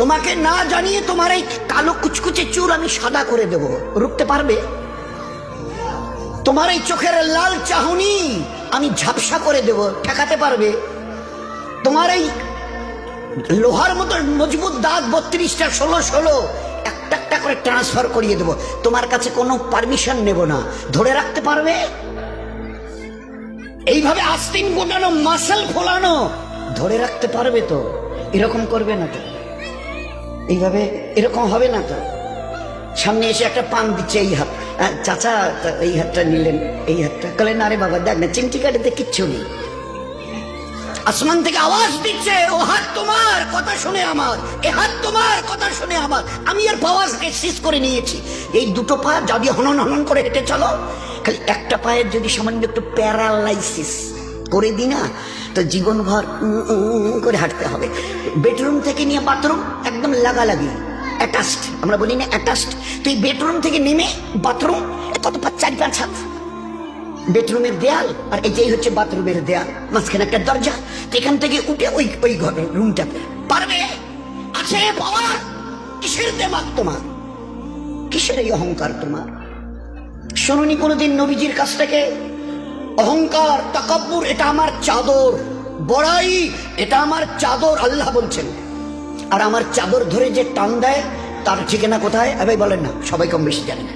তোমাকে না জানিয়ে তোমার এই কালো কুচকুচে চুল আমি সাদা করে দেব। রুখতে পারবে? তোমার এই চোখের লাল চাহনি আমি ঝাপসা করে দেব। ঠেকাতে পারবে? তোমার এই লোহার মতো মজবুত দাঁত বত্রিশটা, ষোলো ষোলো, একটা একটা করে ট্রান্সফার করিয়ে দেবো। তোমার কাছে কোনো পারমিশন নেব না। ধরে রাখতে পারবে? এইভাবে আস্তিন গোটানো মাসেল ফোলানো, ধরে রাখতে পারবে তো? এরকম করবে না তো? এইভাবে এরকম হবে না তো? সামনে এসে একটা পান দিচ্ছে এই হাত। চাচা এই হাতটা নিলেন, এই হাতটা। কলে না রে বাবা, দেখ না, চিমটি কাটাতে কিচ্ছু নেই। আসমান থেকে আওয়াজ দিচ্ছে, ও হাত তোমার, কথা শুনে আমার। এ হাত তোমার, কথা শুনে আমার। আমি আর পাওয়াজকে শেষ করে নিয়েছি। এই দুটো পা যদি হনন হনন করে হেঁটে চলো, খালি একটা পায়ের যদি সামান্য একটু প্যারালাইসিস করে দি না, তো জীবনভর করে হাঁটতে হবে। বেডরুম থেকে নিয়ে বাথরুম একদম লাগালাগি। অ্যাটাচড, আমরা বলি না অ্যাটাচড। তুই বেডরুম থেকে নেমে বাথরুম কত পাঁচ, চারি, পাঁচ হাত। বেডরুমের দেয়াল আর এই যেই হচ্ছে বাথরুমের দেয়াল, মাঝখানে একটা দরজা। তো এখান থেকে উঠে ওই ওই ঘরে, রুমটা। পারবে? আছে পাওয়ার কিসের দেমাগ তোমার? কিসের এই অহংকার তোমার? শুনুনি কোনোদিন নবীজির কাছ থেকে অহংকার, তাকাব্বুর, এটা আমার চাদর। বড়াই, এটা আমার চাদর, আল্লাহ বলছেন। আর আমার চাদর ধরে যে টান দেয়, তার ঠিকানা কোথায়? এবার বলেন না, সবাই কম বেশি জানেন